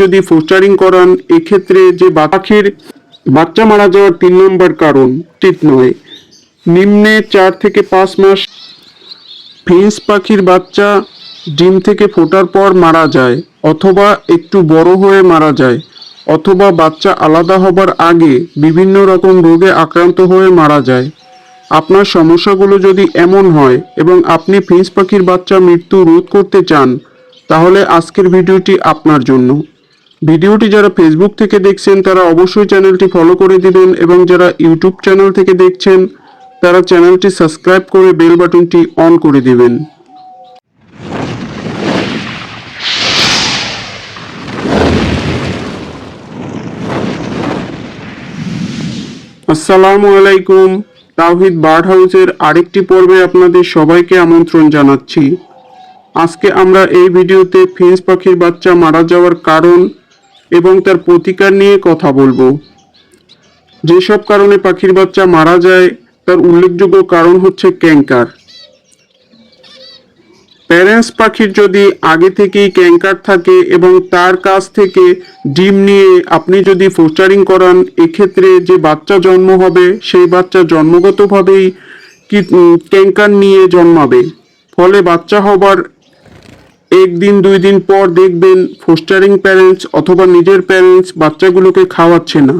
যদি ফোস্টারিং করান, এক্ষেত্রে যে পাখির বাচ্চা মারা যাওয়ার তিন নম্বর কারণ ঠিক নয়। নিম্নে চার থেকে পাঁচ মাস ফিন্স পাখির বাচ্চা ডিম থেকে ফোটার পর মারা যায়, অথবা একটু বড় হয়ে মারা যায়, অথবা বাচ্চা আলাদা হবার আগে বিভিন্ন রকম রোগে আক্রান্ত হয়ে মারা যায়। আপনার সমস্যাগুলো যদি এমন হয় এবং আপনি ফিন্স পাখির বাচ্চা মৃত্যু রোধ করতে চান, তাহলে আজকের ভিডিওটি আপনার জন্য। ভিডিওটি যারা ফেসবুক থেকে দেখছেন, তারা অবশ্যই চ্যানেলটি ফলো করে দিবেন এবং যারা ইউটিউব চ্যানেল থেকে দেখছেন, তারা চ্যানেলটি সাবস্ক্রাইব করে বেল বাটনটি অন করে দিবেন। আসসালামু আলাইকুম। তাওহিদ বার্ড হাউসের আরেকটি পর্বে আপনাদের সবাইকে আমন্ত্রণ জানাচ্ছি। আজকে আমরা এই ভিডিওতে ফিন্স পাখির বাচ্চা মারা যাওয়ার কারণ এবং তার প্রতিকার নিয়ে কথা বলব। যেসব কারণে পাখির বাচ্চা মারা যায়, তার উল্লেখযোগ্য কারণ হচ্ছে ক্যাঙ্কার প্যারেন্টস পাখির যদি আগে থেকেই ক্যাঙ্কার থাকে এবং তার কাছ থেকে ডিম নিয়ে আপনি যদি ফোস্টারিং করান, এক্ষেত্রে যে বাচ্চা জন্ম হবে, সেই বাচ্চা জন্মগতভাবেই কি ক্যাঙ্কার নিয়ে জন্মাবে। ফলে বাচ্চা হবার একদিন, দুই দিন পর দেখবেন ফোস্টারিং প্যারেন্টস অথবা নিজের প্যারেন্টস বাচ্চাগুলোকে খাওয়াচ্ছে না।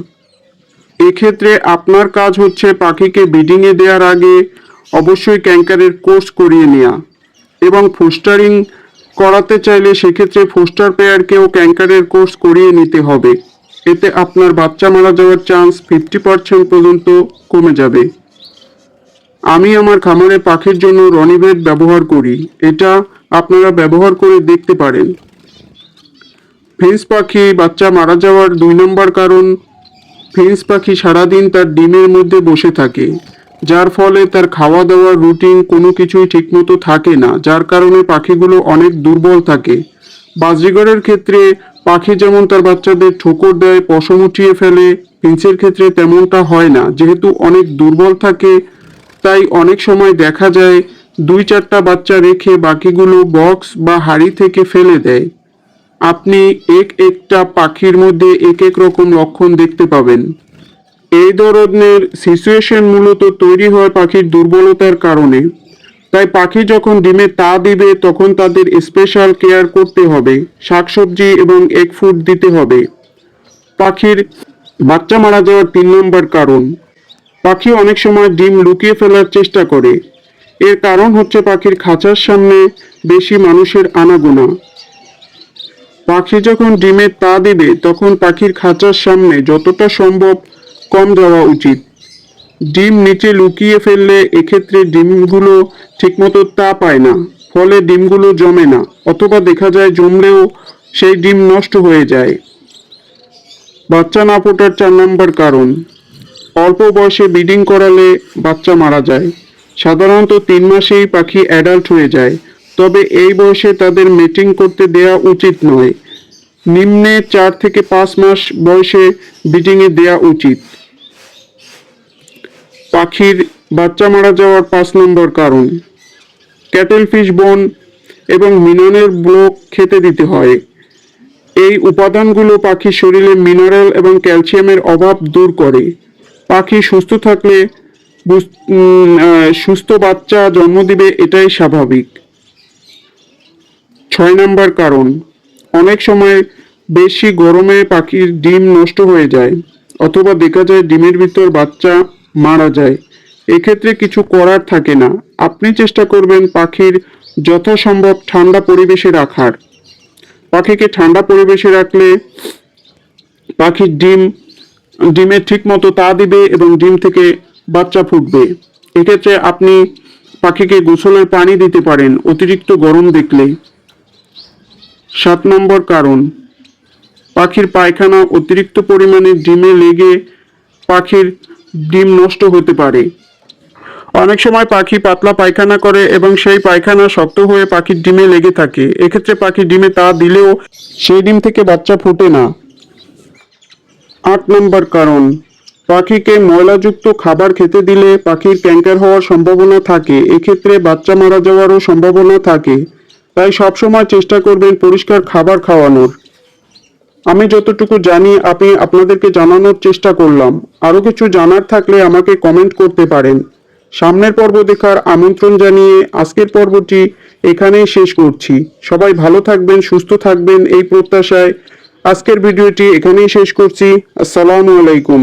এক্ষেত্রে আপনার কাজ হচ্ছে পাখিকে ব্রিডিংয়ে দেওয়ার আগে অবশ্যই ক্যাঙ্কারের কোর্স করিয়ে নেওয়া এবং ফোস্টারিং করাতে চাইলে সেক্ষেত্রে ফোস্টার পেয়ারকেও ক্যাঙ্কারের কোর্স করিয়ে নিতে হবে। এতে আপনার বাচ্চা মারা যাওয়ার চান্স ফিফটি পার্সেন্ট পর্যন্ত কমে যাবে। আমি আমার খামারে পাখির জন্য রনিভেট ব্যবহার করি। এটা আপনারা ব্যবহার করে দেখতে পারেন। ফিন্স পাখি বাচ্চা মারা যাওয়ার দুই নম্বর কারণ, ফিন্স পাখি সারাদিন তার ডিমের মধ্যে বসে থাকে, যার ফলে তার খাওয়া দাওয়ার রুটিন কোনো কিছুই ঠিকমতো থাকে না, যার কারণে পাখিগুলো অনেক দুর্বল থাকে। বাজরিগরের ক্ষেত্রে পাখি যেমন তার বাচ্চাদের ঠোকর দেয়, পশম উঠিয়ে ফেলে, ফিন্সের ক্ষেত্রে তেমনটা হয় না। যেহেতু অনেক দুর্বল থাকে, তাই অনেক সময় দেখা যায় দুই চারটা বাচ্চা রেখে বাকিগুলো বক্স বা হাড়ি থেকে ফেলে দেয়। আপনি এক একটা পাখির মধ্যে এক এক রকম লক্ষণ দেখতে পাবেন। এই ধরনের সিচুয়েশন মূলত তৈরি হয় পাখির দুর্বলতার কারণে। তাই পাখি যখন ডিমে তা দিবে, তখন তাদের স্পেশাল কেয়ার করতে হবে, শাকসবজি এবং এক ফুড দিতে হবে। পাখির বাচ্চা মারা যাওয়ার তিন নম্বর কারণ, পাখি অনেক সময় ডিম লুকিয়ে ফেলার চেষ্টা করে। এর কারণ হচ্ছে পাখির খাঁচার সামনে বেশি মানুষের আনাগোনা। পাখি যখন ডিমে তা দিবে, তখন পাখির খাঁচার সামনে যতটা সম্ভব কম দেওয়া উচিত। ডিম নিচে লুকিয়ে ফেললে এক্ষেত্রে ডিমগুলো ঠিকমতো তা পায় না, ফলে ডিমগুলো জমে না, অথবা দেখা যায় জমলেও সেই ডিম নষ্ট হয়ে যায়। বাচ্চা না ফোটার চার নম্বর কারণ, অল্প বয়সে ব্রিডিং করালে বাচ্চা মারা যায়। সাধারণত তিন মাসেই পাখি অ্যাডাল্ট হয়ে যায়। তবে এই বয়সে তাদের মেটিং করতে দেওয়া উচিত নয়। নিম্নে চার থেকে পাঁচ মাস বয়সে ব্রিডিংয়ে দেওয়া উচিত। পাখির বাচ্চা মারা যাওয়ার পাঁচ নম্বর কারণ ক্যাটেল ফিশ বোন এবং মিননের ব্লক খেতে দিতে হয়। এই উপাদানগুলো পাখির শরীরে মিনারেল এবং ক্যালসিয়ামের অভাব দূর করে। পাখি সুস্থ থাকলে সুস্থ বাচ্চা জন্ম দিবে এটাই স্বাভাবিক। ছয় নাম্বার কারণ, অনেক সময় বেশি গরমে পাখির ডিম নষ্ট হয়ে যায় অথবা দেখা যায় ডিমের ভিতর বাচ্চা মারা যায়। এক্ষেত্রে কিছু করার থাকে না। আপনি চেষ্টা করবেন পাখির যথাসম্ভব ঠান্ডা পরিবেশে রাখার। পাখিকে ঠান্ডা পরিবেশে রাখলে পাখির ডিম ডিমে ঠিক মতো তা দিবে এবং ডিম থেকে বাচ্চা ফুটবে। এক্ষেত্রে আপনি পাখিকে গোসলের পানি দিতে পারেন, অতিরিক্ত গরম দেখলে। সাত নম্বর কারণ, পাখির পায়খানা অতিরিক্ত পরিমাণে ডিমে লেগে পাখির ডিম নষ্ট হতে পারে। অনেক সময় পাখি পাতলা পায়খানা করে এবং সেই পায়খানা শক্ত হয়ে পাখির ডিমে লেগে থাকে। এক্ষেত্রে পাখির ডিমে তা দিলেও সেই ডিম থেকে বাচ্চা ফোটে না। আট নম্বর কারণ পাখিকে ময়লাযুক্ত খাবার খেতে দিলে পাখির ক্যান্সার হওয়ার সম্ভাবনা থাকে। এক্ষেত্রে বাচ্চা মারা যাওয়ারও সম্ভাবনা থাকে। তাই সবসময় চেষ্টা করবেন পরিষ্কার খাবার খাওয়ানোর। আমি যতটুকু জানি আমি আপনাদেরকে জানানোর চেষ্টা করলাম। আরও কিছু জানার থাকলে আমাকে কমেন্ট করতে পারেন। সামনের পর্ব দেখার আমন্ত্রণ জানিয়ে আজকের পর্বটি এখানেই শেষ করছি। সবাই ভালো থাকবেন, সুস্থ থাকবেন এই প্রত্যাশায়। আজকের ভিডিওটি এখানেই শেষ করছি। আসসালামু আলাইকুম।